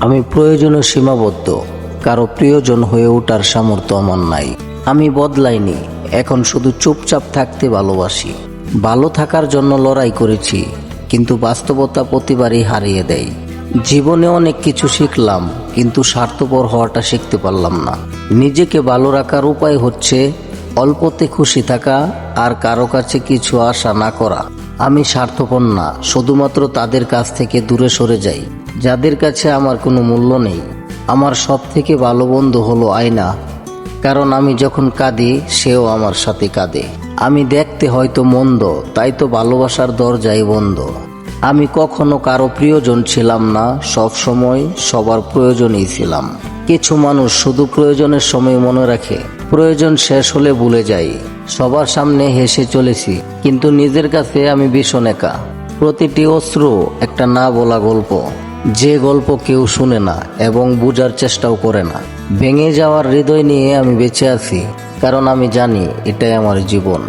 আমি প্রয়োজনে সীমাবদ্ধ, কারও প্রিয়জন হয়ে ওঠার সামর্থ্য আমার নাই। আমি বদলাইনি, এখন শুধু চুপচাপ থাকতে ভালোবাসি। ভালো থাকার জন্য লড়াই করেছি, কিন্তু বাস্তবতা প্রতিবারই হারিয়ে দেয়। জীবনে অনেক কিছু শিখলাম, কিন্তু স্বার্থপর হওয়াটা শিখতে পারলাম না। নিজেকে ভালো রাখার উপায় হচ্ছে অল্পতে খুশি থাকা আর কারও কাছে কিছু আশা না করা। আমি স্বার্থপর না, শুধুমাত্র তাদের কাছ থেকে দূরে সরে যাই। যাদের কাছে আমার কোনো মূল্য নেই। আমার সব থেকে ভালো বন্ধু হলো আয়না। কারণ আমি যখন কাঁদি, সেও আমার সাথে কাঁদে। আমি দেখতে হয়তো মন্দ, তাই তো ভালোবাসার দরজাই বন্ধ। আমি কখনো কারও প্রিয়জন ছিলাম না, সব সময় সবার প্রয়োজনেই ছিলাম। কিছু মানুষ শুধু প্রয়োজনের সময় মনে রাখে, প্রয়োজন শেষ হলে ভুলে যাই, সবার সামনে হেসে চলেছি, কিন্তু নিজের কাছে আমি ভীষণ একা। প্রতিটি অস্ত্র একটা না বলা গল্প, যে গল্প কেউ শুনে না এবং বোঝার চেষ্টাও করে না। ভেঙে যাওয়ার হৃদয় নিয়ে আমি বেঁচে আছি, কারণ আমি জানি এটাই আমার জীবন।